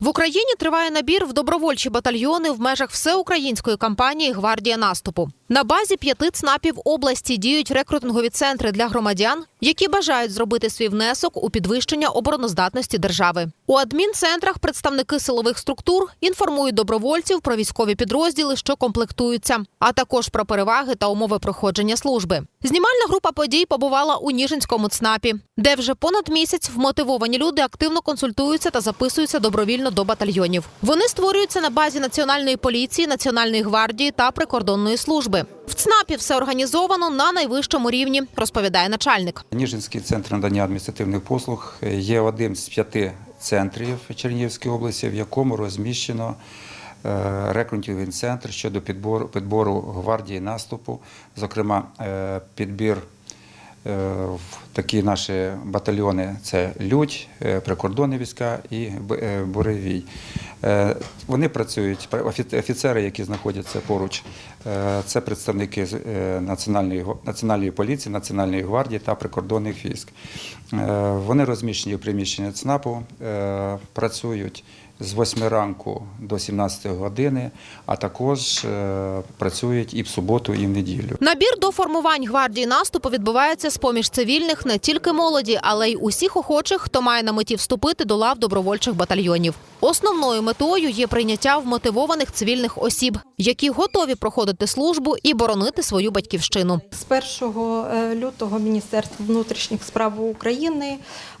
В Україні триває набір в добровольчі батальйони в межах всеукраїнської кампанії Гвардія наступу. На базі п'яти ЦНАПів області діють рекрутингові центри для громадян, які бажають зробити свій внесок у підвищення обороноздатності держави. У адмінцентрах представники силових структур інформують добровольців про військові підрозділи, що комплектуються, а також про переваги та умови проходження служби. Знімальна група подій побувала у Ніжинському ЦНАПі, де вже понад місяць вмотивовані люди активно консультуються та записуються добровільно до батальйонів. Вони створюються на базі національної поліції, національної гвардії та прикордонної служби. В ЦНАПі все організовано на найвищому рівні, розповідає начальник. Ніжинський центр надання адміністративних послуг є одним з п'яти центрів Чернігівської області, в якому розміщено е, рекрутинговий центр щодо підбору, підбору гвардії наступу, зокрема е, підбір такі наші батальйони це Людь, е, прикордонні війська і е, Буревій. Е, Вони працюють, офі- офіцери, які знаходяться поруч, е, це представники е, національної, поліції, національної гвардії та прикордонних військ. Е, Вони розміщені у приміщенні ЦНАПу, е, працюють з 8 ранку до 17 години, а також е, працюють і в суботу, і в неділю. Набір до формувань гвардії наступу відбувається з поміж цивільних не тільки молоді, але й усіх охочих, хто має на меті вступити до лав добровольчих батальйонів. Основною метою є прийняття вмотивованих цивільних осіб, які готові проходити службу і боронити свою батьківщину. З 1 е, лютого Міністерство внутрішніх справ України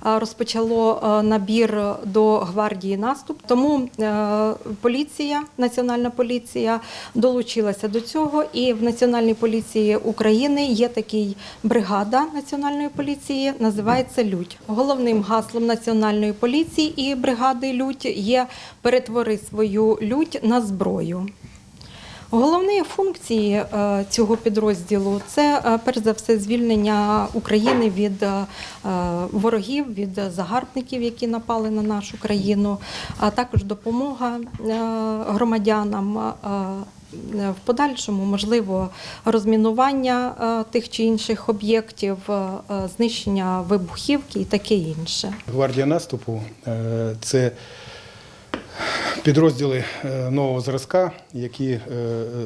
е, розпочало набір до гвардії наступ. Тому е, поліція, національна поліція долучилася до цього. І в Національній поліції України є такий бригада національної поліції, називається Людь. Головним гаслом національної поліції і бригади Людь є перетвори свою лють на зброю. Головні функції е, цього підрозділу це е, перш за все звільнення України від е, ворогів, від загарбників, які напали на нашу країну, а також допомога громадянам. В подальшому можливо розмінування тих чи інших об'єктів, знищення вибухівки і таке інше. Гвардія наступу це підрозділи е, нового зразка, які е,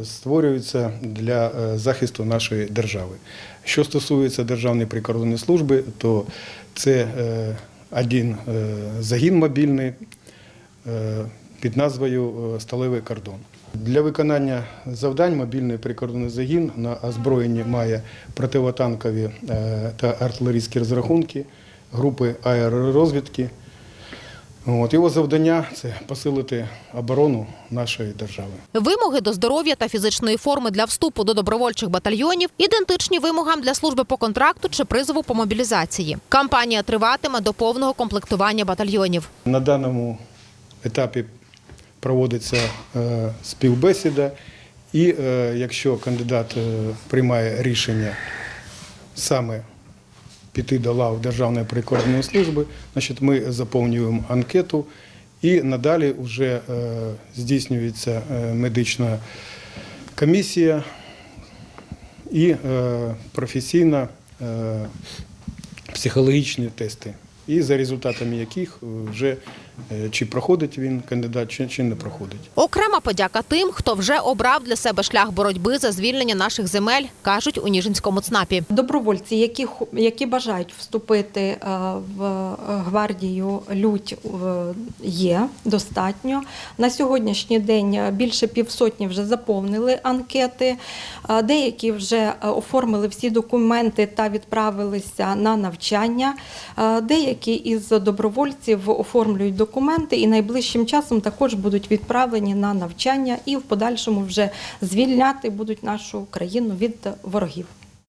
створюються для е, захисту нашої держави. Що стосується Державної прикордонної служби, то це один загін мобільний під назвою Сталевий кордон. Для виконання завдань мобільний прикордонний загін на озброєнні має противотанкові та артилерійські розрахунки, групи аеророзвідки. От, його завдання це посилити оборону нашої держави. Вимоги до здоров'я та фізичної форми для вступу до добровольчих батальйонів ідентичні вимогам для служби по контракту чи призову по мобілізації. Кампанія триватиме до повного комплектування батальйонів. На даному етапі проводиться е, співбесіда, і е, якщо кандидат е, приймає рішення саме піти до лав Державної прикордонної служби, значить ми заповнюємо анкету і надалі вже е, здійснюється е, медична комісія і е, професійна е, психологічні тести, і за результатами яких е, вже е, чи проходить він кандидат, чи, чи не проходить. Окрема подяка тим, хто вже обрав для себе шлях боротьби за звільнення наших земель, кажуть у Ніжинському ЦНАПі. Добровольці, які, які бажають вступити е, в гвардію лють є достатньо. На сьогоднішній день більше півсотні вже заповнили анкети. Деякі вже оформили всі документи та відправилися на навчання. Е, Деякі із добровольців оформлюють документи і найближчим часом також будуть відправлені на навчання і в подальшому вже звільняти будуть нашу країну від ворогів.